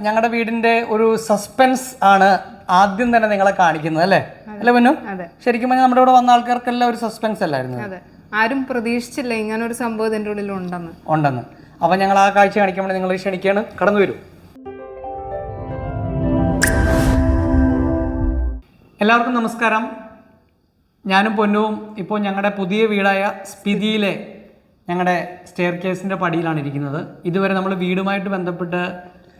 ഞങ്ങളുടെ വീടിന്റെ ഒരു സസ്പെൻസ് ആണ് ആദ്യം തന്നെ നിങ്ങളെ കാണിക്കുന്നത് അല്ലേ? അല്ലേ പൊന്നു? ശരിക്കും പറഞ്ഞാൽ നമ്മുടെ ഇവിടെ വന്ന ആൾക്കാർക്കെല്ലാം ഒരു സസ്പെൻസ് അല്ലായിരുന്നു. ആരും പ്രതീക്ഷിച്ചില്ല ഇങ്ങനെ ഒരു സംഭവം എന്റെ ഉള്ളിൽ ഉണ്ടെന്ന്. ഉണ്ടെന്ന്. അപ്പം ഞങ്ങൾ ആ കാഴ്ച കാണിക്കുമ്പോൾ നിങ്ങൾ ക്ഷണിക്കുകയാണ് കടന്നു വരൂ. എല്ലാവർക്കും നമസ്കാരം. ഞാനും പൊന്നുവും ഇപ്പോൾ ഞങ്ങളുടെ പുതിയ വീടായ സ്പിതിയിലെ ഞങ്ങളുടെ സ്റ്റെയർ കേസിന്റെ പടിയിലാണ് ഇരിക്കുന്നത്. ഇതുവരെ നമ്മൾ വീടുമായിട്ട് ബന്ധപ്പെട്ട്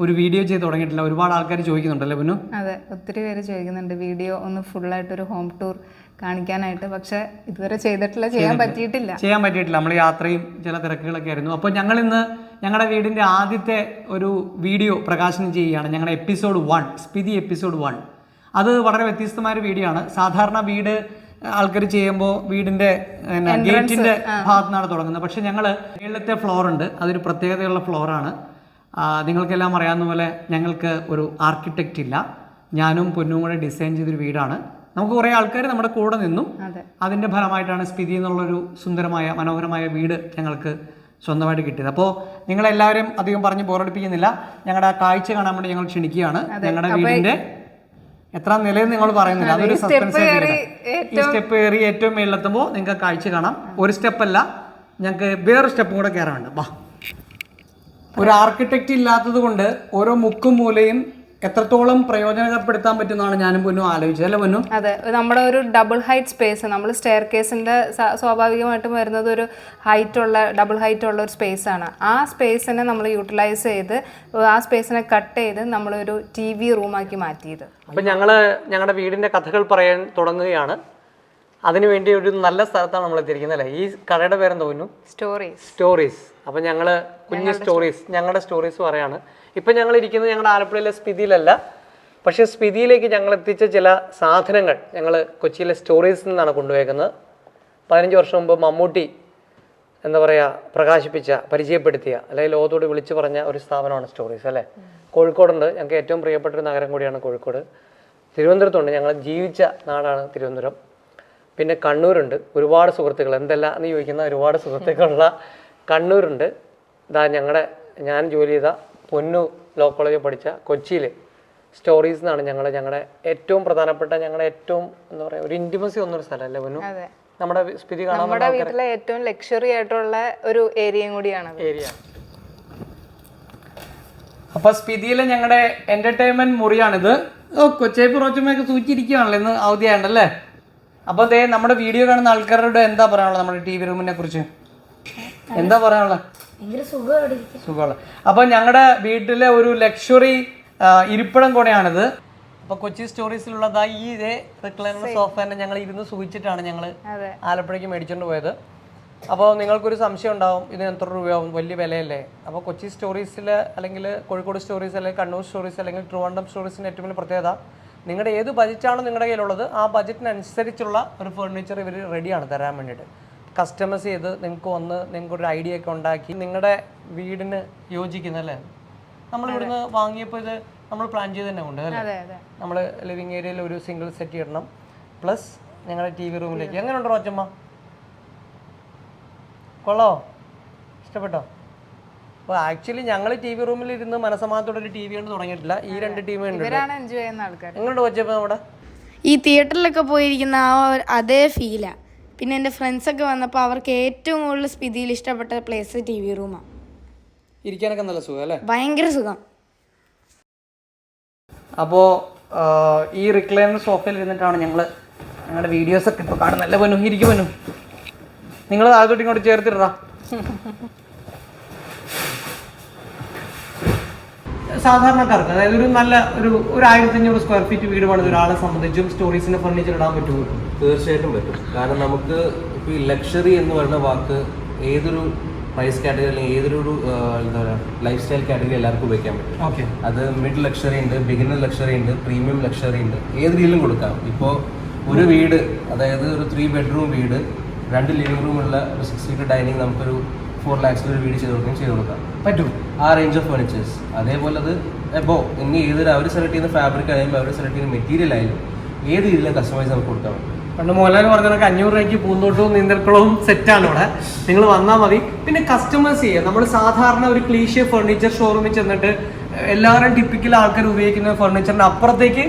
ഒരു വീഡിയോ ചെയ്ത് തുടങ്ങിയിട്ടില്ല. ഒരുപാട് ആൾക്കാർ ചോദിക്കുന്നുണ്ടല്ലേ പൊന്നു? അതെ ഒത്തിരി പേര് ചോദിക്കുന്നുണ്ട്. വീഡിയോ ഒന്ന് ഫുള്ളായിട്ട് ഒരു ഹോം ടൂർ കാണിക്കാനായിട്ട്. പക്ഷെ ഇതുവരെ ചെയ്തിട്ടില്ല. ചെയ്യാൻ പറ്റിയിട്ടില്ല. ചെയ്യാൻ പറ്റിയിട്ടില്ല. നമ്മൾ യാത്രയും ചില തിരക്കുകളൊക്കെ ആയിരുന്നു. അപ്പോൾ ഞങ്ങൾ ഇന്ന് ഞങ്ങളുടെ വീടിന്റെ ആദ്യത്തെ ഒരു വീഡിയോ പ്രകാശനം ചെയ്യുകയാണ്. ഞങ്ങളുടെ episode one Spiti episode one അത് വളരെ വ്യത്യസ്തമായ ഒരു വീഡിയോ ആണ്. സാധാരണ വീട് ആൾക്കാർ ചെയ്യുമ്പോൾ വീടിന്റെ ഗേറ്റിന്റെ ഭാഗത്തു നിന്നാണ് തുടങ്ങുന്നത്. പക്ഷേ ഞങ്ങൾ മേളത്തെ ഫ്ലോർ ഉണ്ട്. അതൊരു പ്രത്യേകതയുള്ള ഫ്ലോറാണ് നിങ്ങൾക്കെല്ലാം അറിയാവുന്ന പോലെ ഞങ്ങൾക്ക് ഒരു ആർക്കിടെക്റ്റ് ഇല്ല. ഞാനും പൊന്നും കൂടെ ഡിസൈൻ ചെയ്തൊരു വീടാണ്. നമുക്ക് കുറേ ആൾക്കാർ നമ്മുടെ കൂടെ നിന്നും. അതെ. അതിന്റെ ഫലമായിട്ടാണ് സ്പിതി എന്നുള്ളൊരു സുന്ദരമായ മനോഹരമായ വീട് ഞങ്ങൾക്ക് സ്വന്തമായിട്ട് കിട്ടിയത്. അപ്പോൾ നിങ്ങളെല്ലാവരും അധികം പറഞ്ഞ് ബോറടിപ്പിക്കുന്നില്ല. ഞങ്ങളുടെ ആ കാഴ്ച കാണാൻ വേണ്ടി ഞങ്ങൾ ക്ഷണിക്കുകയാണ്. ഞങ്ങളുടെ വീടിന്റെ എത്ര നിലയെന്ന് നിങ്ങൾ പറയുന്നില്ല. അതൊരു സസ്പെൻസ് ഈ സ്റ്റെപ്പ് കയറി ഏറ്റവും മേളിലെത്തുമ്പോൾ നിങ്ങൾക്ക് കാഴ്ച കാണാം. ഒരു സ്റ്റെപ്പല്ല അല്ല ഞങ്ങൾക്ക് വേറൊരു സ്റ്റെപ്പും കൂടെ കയറാനുണ്ട്. വാ. ഒരു ആർക്കിടെക്റ്റ് ഇല്ലാത്തത് കൊണ്ട് ഓരോ മുക്കും മൂലയും എത്രത്തോളം പ്രയോജനപ്പെടുത്താൻ പറ്റുന്നതാണ് ഞാനും പൊന്നും ആലോചിച്ചത്. അല്ലെ പൊന്നു? അതെ. നമ്മുടെ ഒരു ഡബിൾ ഹൈറ്റ് സ്പേസ് നമ്മൾ സ്റ്റെയർ കേസിന്റെ സ്വാഭാവികമായിട്ടും വരുന്നത് ഒരു ഹൈറ്റ് ഉള്ള ഡബിൾ ഹൈറ്റ് ഉള്ള ഒരു സ്പേസ് ആണ്. ആ സ്പേസിനെ നമ്മൾ യൂട്ടിലൈസ് ചെയ്ത് ആ സ്പേസിനെ കട്ട് ചെയ്ത് നമ്മളൊരു ടി വി റൂമാക്കി മാറ്റിയത്. അപ്പം ഞങ്ങൾ ഞങ്ങളുടെ വീടിന്റെ കഥകൾ പറയാൻ തുടങ്ങുകയാണ്. അതിനുവേണ്ടി ഒരു നല്ല സ്ഥലത്താണ് നമ്മൾ എത്തിയിരിക്കുന്നത് അല്ലേ? ഈ കടയുടെ പേര് തോന്നുന്നു സ്റ്റോറീസ് സ്റ്റോറീസ് അപ്പം ഞങ്ങൾ കുഞ്ഞു സ്റ്റോറീസ് ഞങ്ങളുടെ സ്റ്റോറീസ് പറയാണ്. ഇപ്പൊ ഞങ്ങൾ ഇരിക്കുന്നത് ഞങ്ങളുടെ ആലപ്പുഴയിലെ സ്പിതിയിലല്ല. പക്ഷേ സ്പിതിയിലേക്ക് ഞങ്ങൾ എത്തിച്ച ചില സാധനങ്ങൾ ഞങ്ങൾ കൊച്ചിയിലെ സ്റ്റോറീസിൽ നിന്നാണ് കൊണ്ടുപോയേക്കുന്നത്. പതിനഞ്ച് വർഷം മുമ്പ് മമ്മൂട്ടി എന്താ പറയുക പ്രകാശിപ്പിച്ച പരിചയപ്പെടുത്തിയ അല്ലെങ്കിൽ ലോകത്തോട് വിളിച്ചു പറഞ്ഞ ഒരു സ്ഥാപനമാണ് സ്റ്റോറീസ് അല്ലേ? കോഴിക്കോടുണ്ട്. ഞങ്ങൾക്ക് ഏറ്റവും പ്രിയപ്പെട്ട ഒരു നഗരം കൂടിയാണ് കോഴിക്കോട്. തിരുവനന്തപുരത്തുണ്ട്. ഞങ്ങൾ ജീവിച്ച നാടാണ് തിരുവനന്തപുരം. പിന്നെ കണ്ണൂരുണ്ട്. ഒരുപാട് സുഹൃത്തുക്കൾ. എന്തല്ല എന്ന് ചോദിക്കുന്ന ഒരുപാട് സുഹൃത്തുക്കളുള്ള കണ്ണൂരുണ്ട്. ഇതാ ഞങ്ങളുടെ ഞാൻ ജോലി ചെയ്ത പൊന്നു ലോ കോളേജിൽ പഠിച്ച കൊച്ചിയിൽ സ്റ്റോറീസ് എന്നാണ് ഞങ്ങൾ ഞങ്ങളുടെ ഏറ്റവും പ്രധാനപ്പെട്ട ഞങ്ങളുടെ ഏറ്റവും എന്താ പറയുക ഒരു ഇന്റിമസി ഒന്നൊരു സ്ഥലമല്ലേ പൊന്നു? നമ്മുടെ സ്ഥിതി കാണാൻ നമ്മുടെ വീട്ടിലെ ഏറ്റവും ലക്ഷറി ആയിട്ടുള്ള ഒരു ഏരിയയും കൂടിയാണ് ഏരിയ. അപ്പൊ സ്പിതിയിലെ ഞങ്ങളുടെ എന്റർടൈൻമെന്റ് മുറിയാണിത്. ഓ കൊച്ചേപ്പ് റോച്ചമ്മയൊക്കെ സൂചിച്ചിരിക്കുകയാണല്ലോ ഇന്ന് അവധിയാണ്ടല്ലേ അപ്പൊ ദേ നമ്മുടെ വീഡിയോ കാണുന്ന ആൾക്കാരോട് എന്താ പറയാനുള്ളത് നമ്മുടെ ടി വി റൂമിനെ കുറിച്ച്? എന്താ പറയാനുള്ളത്? സുഖമുള്ള അപ്പൊ ഞങ്ങളുടെ വീട്ടിലെ ഒരു ലക്ഷറി ഇരിപ്പിടം കൂടെയാണിത് അപ്പൊ കൊച്ചി സ്റ്റോറീസിലുള്ളതായി ഈ ഇതേ റിക്ലൈനർ സോഫ തന്നെ ഞങ്ങൾ ഇരുന്ന് സൂചിച്ചിട്ടാണ് ഞങ്ങൾ ആലപ്പുഴയ്ക്ക് മേടിച്ചുകൊണ്ട് പോയത്. അപ്പോൾ നിങ്ങൾക്കൊരു സംശയം ഉണ്ടാവും ഇതിന് എത്ര രൂപയാവും? വലിയ വിലയല്ലേ? അപ്പോൾ കൊച്ചി സ്റ്റോറീസിൽ അല്ലെങ്കിൽ കോഴിക്കോട് സ്റ്റോറീസ് അല്ലെങ്കിൽ കണ്ണൂർ സ്റ്റോറീസ് അല്ലെങ്കിൽ ട്രിവാൻഡം സ്റ്റോറീസിന്റെ ഏറ്റവും വലിയ പ്രത്യേകത നിങ്ങളുടെ ഏത് ബജറ്റാണോ നിങ്ങളുടെ കയ്യിലുള്ളത് ആ ബജറ്റിനനുസരിച്ചുള്ള ഒരു ഫർണിച്ചർ ഇവർ റെഡിയാണ് തരാൻ വേണ്ടിയിട്ട്. കസ്റ്റമൈസ് ചെയ്ത് നിങ്ങൾക്ക് വന്ന് നിങ്ങൾക്ക് ഒരു ഐഡിയ ഒക്കെ ഉണ്ടാക്കി നിങ്ങളുടെ വീടിന് യോജിക്കുന്ന അല്ലേ? നമ്മൾ ഇവിടുന്ന് വാങ്ങിയപ്പോൾ ഇത് നമ്മൾ പ്ലാൻ ചെയ്ത് തന്നെ ഉണ്ട് അല്ലേ? നമ്മൾ ലിവിങ് ഏരിയയിൽ ഒരു സിംഗിൾ സെറ്റ് ഇടണം. പ്ലസ് ഞങ്ങളുടെ ടി വി റൂമിലേക്ക് എങ്ങനെയുണ്ടോ റോച്ചമ്മ? കൊള്ളോ ഇഷ്ടപ്പെട്ടോ? അപ്പോൾ ആക്ച്വലി ഞങ്ങൾ ടി വി റൂമിൽ ഇരുന്ന് മനസ്സമാനത്തോടെ ഒരു ടി വി കൊണ്ട് തുടങ്ങിയിട്ടില്ല. ഈ രണ്ട് ടീം ഇവരാണ് എൻജോയ് ചെയ്യുന്ന ആൾക്കാർ എങ്ങനെയുണ്ട് കൊച്ചപ്പ നമ്മുടെ ഈ തിയേറ്ററിലൊക്കെ പോയിരിക്കുന്ന ആ അതേ ഫീലാ പിന്നെ എന്റെ ഫ്രണ്ട്സ് ഒക്കെ വന്നപ്പോൾ അവർക്ക് ഏറ്റവും കൂടുതൽ സ്പിതിയിൽ ഇഷ്ടപ്പെട്ട പ്ലേസ് ടി വി റൂമാണ് ഇരിക്കാനൊക്കെ നല്ല സുഖം അല്ലേ? ഭയങ്കര സുഖം. അപ്പോൾ ഈ റിക്ലൈനർ സോഫയിൽ ഇരുന്നിട്ടാണ് ഞങ്ങൾ ഞങ്ങളുടെ വീഡിയോസൊക്കെ ഇപ്പോൾ കാണുന്നത്. നല്ല പൊന്നു. ഇരിക്കും നിങ്ങൾ താഴത്തോട്ട് ഇങ്ങോട്ട് ചേർത്തിട്ടാ. സാധാരണക്കാർക്ക് അതായത് ഒരു നല്ല ഒരു ഒരു ആയിരത്തി അഞ്ഞൂറ് സ്ക്വയർ ഫീറ്റ് വീട് പണിത് ഒരാളെ സംബന്ധിച്ചും സ്റ്റോറീസിന്റെ ഫർണിച്ചർ ഇടാൻ പറ്റുമോ? തീർച്ചയായിട്ടും പറ്റും. കാരണം നമുക്ക് ഇപ്പോൾ ഈ ലക്ഷറി എന്ന് പറയുന്ന വാക്ക് ഏതൊരു പ്രൈസ് കാറ്റഗറി അല്ലെങ്കിൽ ഏതൊരു എന്താ പറയുക ലൈഫ് സ്റ്റൈൽ കാറ്റഗറി എല്ലാവർക്കും ഉപയോഗിക്കാൻ പറ്റും. ഓക്കെ അത് മിഡ് ലക്ഷറി ഉണ്ട് ബിഗിനർ ലക്ഷറി ഉണ്ട് പ്രീമിയം ലക്ഷറി ഉണ്ട് ഏത് രീതിയിലും കൊടുക്കാം. ഇപ്പോൾ ഒരു വീട് അതായത് ഒരു ത്രീ ബെഡ്റൂം വീട് രണ്ട് ലിവിംഗ് റൂമുള്ള ഒരു സിക്സ് സീറ്റ് ഡൈനിങ് നമുക്കൊരു ഫോർ ലാക്സിൽ ഒരു വീട് ചെയ്ത് കൊടുക്കുകയും ചെയ്ത് കൊടുക്കാം. പറ്റും. ആ റേഞ്ച് ഓഫ് ഫർണിച്ചേഴ്സ് അതേപോലെ അത് എബോ ഇനി ഏതൊരു അവർ സെലക്ട് ചെയ്യുന്ന ഫാബ്രിക് ആയാലും അവർ സെലക്ട് ചെയ്യുന്ന മെറ്റീരിയൽ ആയാലും ഏത് രീതിയിലും കസ്റ്റമൈസ് നമുക്ക് കൊടുക്കാം പറ്റും പണ്ട് മോഹൻലാൽ പറഞ്ഞ കണക്ക് അഞ്ഞൂറ് രൂപയ്ക്ക് പൂന്തോട്ടവും നീന്തൽക്കുളവും സെറ്റാണ് ഇവിടെ. നിങ്ങൾ വന്നാൽ മതി. പിന്നെ കസ്റ്റമേഴ്സ് ചെയ്യുക. നമ്മൾ സാധാരണ ഒരു ക്ലീഷ്യ ഫർണിച്ചർ ഷോറൂമിൽ ചെന്നിട്ട് എല്ലാവരും ടിപ്പിക്കൽ ആൾക്കാർ ഉപയോഗിക്കുന്ന ഫർണിച്ചറിന്റെ അപ്പുറത്തേക്ക്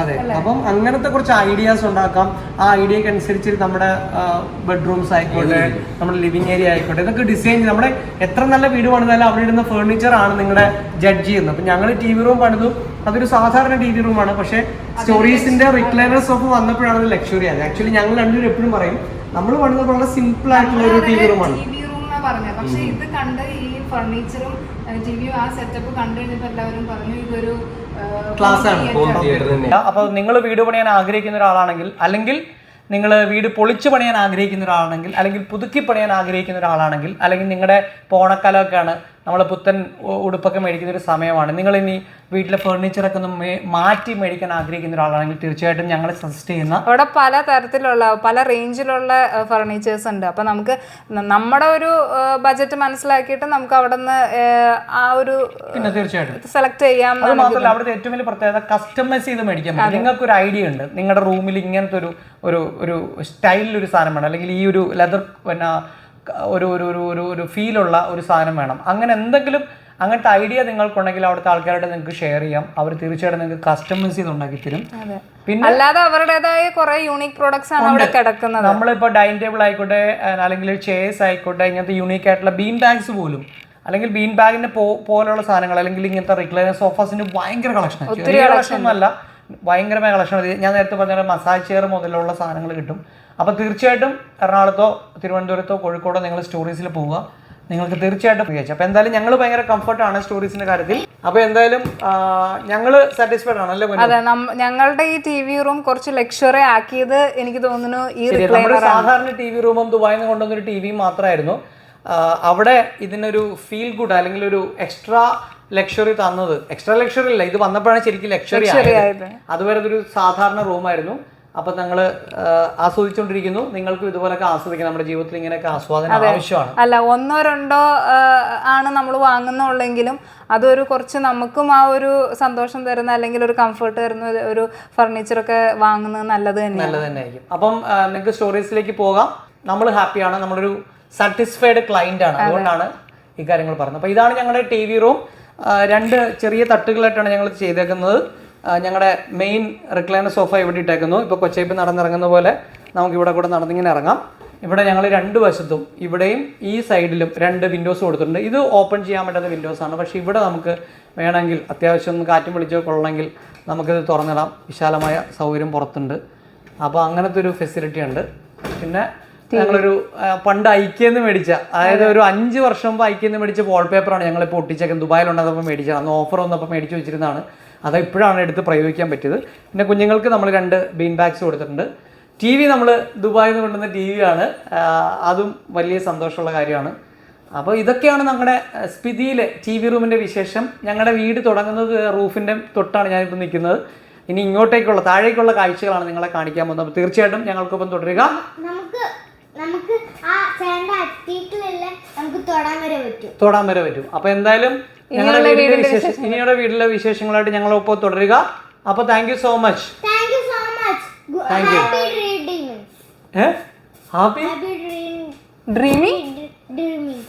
അതെ, അപ്പം അങ്ങനത്തെ കുറച്ച് ഐഡിയാസ് ഉണ്ടാക്കാം. ആ ഐഡിയക്ക് അനുസരിച്ച് നമ്മുടെ ബെഡ്റൂംസ് ആയിക്കോട്ടെ നമ്മുടെ ലിവിംഗ് ഏരിയ ആയിക്കോട്ടെ ഇതൊക്കെ ഡിസൈൻ നമ്മുടെ എത്ര നല്ല വീട് പണിതാലും അവിടെ ഇടുന്ന ഫേർണിച്ചർ ആണ് നിങ്ങളുടെ ജഡ്ജ് ചെയ്യുന്നത്. അപ്പം ഞങ്ങൾ ടി വി റൂം പണിതു അതൊരു സാധാരണ ടി വി റൂമാണ് പക്ഷേ സ്റ്റോറീസിന്റെ റിക്ലൈനർ ഒക്കെ വന്നപ്പോഴാണ് അത് ലക്ഷറി ആയത്. ആക്ച്വലി ഞങ്ങൾ രണ്ടുപേരും എപ്പോഴും പറയും നമ്മൾ പണിത് വളരെ സിമ്പിൾ ആയിട്ടുള്ള ഒരു ടി വി റൂമാണ് പറഞ്ഞത്. പക്ഷെ ഇത് കണ്ട് ഈ ഫർണിച്ചറും ടിവിയും ആ സെറ്റപ്പ് കണ്ടു കഴിഞ്ഞപ്പോ എല്ലാവരും പറഞ്ഞു ഇതൊരു ക്ലാസ് ആണ് ഹോം തിയേറ്റർ തന്നെ. അപ്പോൾ നിങ്ങൾ വീട് പണിയാൻ ആഗ്രഹിക്കുന്ന ഒരാളാണെങ്കിൽ അല്ലെങ്കിൽ നിങ്ങൾ വീട് പൊളിച്ചു പണിയാൻ ആഗ്രഹിക്കുന്ന ഒരാളാണെങ്കിൽ അല്ലെങ്കിൽ പുതുക്കി പണിയാൻ ആഗ്രഹിക്കുന്ന ഒരാളാണെങ്കിൽ അല്ലെങ്കിൽ നിങ്ങളുടെ പോണക്കാലമൊക്കെയാണ് നമ്മൾ പുത്തൻ ഉടുപ്പൊക്കെ മേടിക്കുന്ന ഒരു സമയമാണ്. നിങ്ങൾ ഇനി വീട്ടിലെ ഫർണിച്ചറൊക്കെ ഒന്ന് മാറ്റി മേടിക്കാൻ ആഗ്രഹിക്കുന്ന ഒരാളാണെങ്കിൽ തീർച്ചയായിട്ടും ഞങ്ങൾ സജസ്റ്റ് ചെയ്യുന്ന അവിടെ പല തരത്തിലുള്ള പല റേഞ്ചിലുള്ള ഫർണിച്ചേഴ്സ് ഉണ്ട്. അപ്പൊ നമുക്ക് നമ്മുടെ ഒരു ബജറ്റ് മനസ്സിലാക്കിയിട്ട് നമുക്ക് അവിടെ നിന്ന് ആ ഒരു പിന്നെ തീർച്ചയായിട്ടും. സെലക്ട് ചെയ്യാം അത് മാത്രമല്ല അവിടുത്തെ ഏറ്റവും വലിയ പ്രത്യേകത കസ്റ്റമൈസ് ചെയ്ത് മേടിക്കാൻ നിങ്ങൾക്ക് ഒരു ഐഡിയ ഉണ്ട്. നിങ്ങളുടെ റൂമിൽ ഇങ്ങനത്തെ ഒരു ഒരു ഒരു സ്റ്റൈലിൽ ഒരു സാധനം വേണം അല്ലെങ്കിൽ ഈ ഒരു ലെതർ പിന്നെ ഒരു ഒരു ഒരു ഒരു ഒരു ഫീലുള്ള ഒരു സാധനം വേണം. അങ്ങനെ എന്തെങ്കിലും അങ്ങനത്തെ ഐഡിയ നിങ്ങൾക്കുണ്ടെങ്കിൽ അവിടുത്തെ ആൾക്കാരായിട്ട് നിങ്ങൾക്ക് ഷെയർ ചെയ്യാം. അവർ തീർച്ചയായിട്ടും നിങ്ങൾക്ക് കസ്റ്റമൈസ് ചെയ്ത് ഉണ്ടാക്കി തരും പിന്നെ അല്ലാതെ അവരുടേതായ കുറെ യൂണിക് പ്രോഡക്ട്സ് ആണ് അവിടെ കിടക്കുന്നത്. നമ്മളിപ്പോൾ ഡൈനിങ് ടേബിൾ ആയിക്കോട്ടെ അല്ലെങ്കിൽ ചെയർസ് ആയിക്കോട്ടെ ഇങ്ങനത്തെ യൂണീക്ക് ആയിട്ടുള്ള ബീൻ ബാഗ്സ് പോലും അല്ലെങ്കിൽ ബീൻ ബാഗിന്റെ പോലുള്ള സാധനങ്ങൾ അല്ലെങ്കിൽ ഇങ്ങനത്തെ റിക്ലൈനർ സോഫാസിന്റെ ഭയങ്കര കളക്ഷൻ കളക്ഷൻ ഒന്നുമല്ല. ഭയങ്കരമായ കളക്ഷൻ ഞാൻ നേരത്തെ പറഞ്ഞ മസാജ് ചെയർ മുതലുള്ള സാധനങ്ങൾ കിട്ടും. അപ്പോൾ തീർച്ചയായിട്ടും എറണാകുളത്തോ തിരുവനന്തപുരത്തോ കോഴിക്കോടോ നിങ്ങൾ സ്റ്റോറീസിൽ പോവുക. നിങ്ങൾക്ക് തീർച്ചയായിട്ടും ഉപയോഗിച്ചു അപ്പോൾ എന്തായാലും ഞങ്ങൾ ഭയങ്കര കംഫർട്ടാണ് സ്റ്റോറീസിന്റെ കാര്യത്തിൽ. അപ്പോൾ എന്തായാലും ഞങ്ങൾ സാറ്റിസ്ഫൈഡ് ആണല്ലേ അല്ലേ അതെ ഞങ്ങളുടെ ഈ ടി വി റൂം കുറച്ച് ലക്ഷറി ആക്കിയത് എനിക്ക് തോന്നുന്നു ഈ സാധാരണ ടി വി റൂമും ദുബായിൽ നിന്ന് കൊണ്ടുവന്നൊരു ടി വി മാത്രമായിരുന്നു അവിടെ ഇതിനൊരു ഫീൽ ഗുഡ് അല്ലെങ്കിൽ ഒരു എക്സ്ട്രാ ലക്ഷറി തന്നത്. എക്സ്ട്രാ ലക്ഷറി അല്ല ഇത് വന്നപ്പോഴാണ് ശരിക്കും ലക്ഷറി ആയത്. അതുവരെ ഒരു സാധാരണ റൂമായിരുന്നു അപ്പൊ ഞങ്ങൾ ആസ്വദിച്ചുകൊണ്ടിരിക്കുന്നു. നിങ്ങൾക്കും ഇതുപോലൊക്കെ ആസ്വദിക്കാം നമ്മുടെ ജീവിതത്തിൽ ഇങ്ങനെയൊക്കെ ആസ്വാദനം ആവശ്യമാണ്. അല്ല ഒന്നോ രണ്ടോ ആണ് നമ്മൾ വാങ്ങുന്നുള്ളെങ്കിലും അതൊരു കുറച്ച് നമുക്കും ആ ഒരു സന്തോഷം തരുന്ന അല്ലെങ്കിൽ ഒരു കംഫർട്ട് തരുന്ന ഒരു- ഒരു ഫർണിച്ചറൊക്കെ വാങ്ങുന്നത് നല്ലത് തന്നെ നല്ലത് തന്നെ ആയിരിക്കും അപ്പം നിങ്ങൾക്ക് സ്റ്റോറീസിലേക്ക് പോകാം. നമ്മൾ ഹാപ്പിയാണ് നമ്മളൊരു സാറ്റിസ്ഫൈഡ് ക്ലയന്റ് ആണ്. അതുകൊണ്ടാണ് ഈ കാര്യങ്ങൾ പറഞ്ഞത്. അപ്പോൾ ഇതാണ് ഞങ്ങളുടെ ടി വി റൂം രണ്ട് ചെറിയ തട്ടുകളായിട്ടാണ് ഞങ്ങൾ ചെയ്തേക്കുന്നത്. ഞങ്ങളുടെ മെയിൻ റിക്ലൈനർ സോഫ ഇവിടെ ഇട്ടേക്കുന്നു. ഇപ്പോൾ കൊച്ചൈപ്പ് നടന്നിറങ്ങുന്ന പോലെ നമുക്ക് ഇവിടെ കൂടെ നടന്നിങ്ങനെ ഇറങ്ങാം. ഇവിടെ ഞങ്ങൾ രണ്ട് വശത്തും ഇവിടെയും ഈ സൈഡിലും രണ്ട് വിൻഡോസ് കൊടുത്തിട്ടുണ്ട്. ഇത് ഓപ്പൺ ചെയ്യാൻ പറ്റാത്ത വിൻഡോസ് ആണ്. പക്ഷേ ഇവിടെ നമുക്ക് വേണമെങ്കിൽ അത്യാവശ്യം ഒന്ന് കാറ്റും വിളിച്ചോ കൊള്ളണമെങ്കിൽ നമുക്കിത് തുറന്നിടാം. വിശാലമായ സൗകര്യം പുറത്തുണ്ട്. അപ്പോൾ അങ്ങനത്തെ ഒരു ഫെസിലിറ്റി ഉണ്ട്. പിന്നെ ഞങ്ങളൊരു പണ്ട് ഐക്യെന്ന് മേടിച്ച. അതായത് ഒരു അഞ്ച് വർഷം മുമ്പ് ഐക്യെന്ന് മേടിച്ച വാൾപേപ്പറാണ് ഞങ്ങൾ ഇപ്പോൾ ഒട്ടിച്ചേക്കുന്നത്. ദുബായിലുണ്ടാകുമ്പോൾ മേടിച്ചത്. അന്ന് ഓഫർ വന്നപ്പോൾ മേടിച്ച് വെച്ചിരുന്നതാണ്. അത് ഇപ്പോഴാണ് എടുത്ത് പ്രയോഗിക്കാൻ പറ്റിയത്. പിന്നെ കുഞ്ഞുങ്ങൾക്ക് നമ്മൾ രണ്ട് ബീൻ ബാഗ്സ് കൊടുത്തിട്ടുണ്ട്. ടി വി നമ്മൾ ദുബായിൽ നിന്ന് കൊണ്ടുവന്ന ടി വിയാണ് അതും വലിയ സന്തോഷമുള്ള കാര്യമാണ്. അപ്പോൾ ഇതൊക്കെയാണ് ഞങ്ങളുടെ സ്പിതിയിലെ ടി വി റൂമിന്റെ വിശേഷം. ഞങ്ങളുടെ വീട് തുടങ്ങുന്നത് റൂഫിന്റെ തൊട്ടാണ് ഞാനിപ്പോൾ നിൽക്കുന്നത് ഇനി ഇങ്ങോട്ടേക്കുള്ള താഴേക്കുള്ള കാഴ്ചകളാണ് നിങ്ങളെ കാണിക്കാൻ പോകുന്നത്. തീർച്ചയായിട്ടും ഞങ്ങൾക്കൊപ്പം തുടരുക. നമുക്ക് നമുക്ക് ആ ചേട്ടന്റെ അറ്റീറ്റിലല്ല നമുക്ക് തൊടാൻ വരെ പറ്റും. തൊടാൻ വരെ പറ്റും. അപ്പോൾ എന്തായാലും ഞങ്ങളുടെ വീടിന്റെ വിശേഷം ഇനിയുടെ വീട്ടിലെ വിശേഷങ്ങളായിട്ട് ഞങ്ങളൊപ്പം തുടരുക. അപ്പോൾ thank you so much thank you so much thank you happy happy happy dream dreaming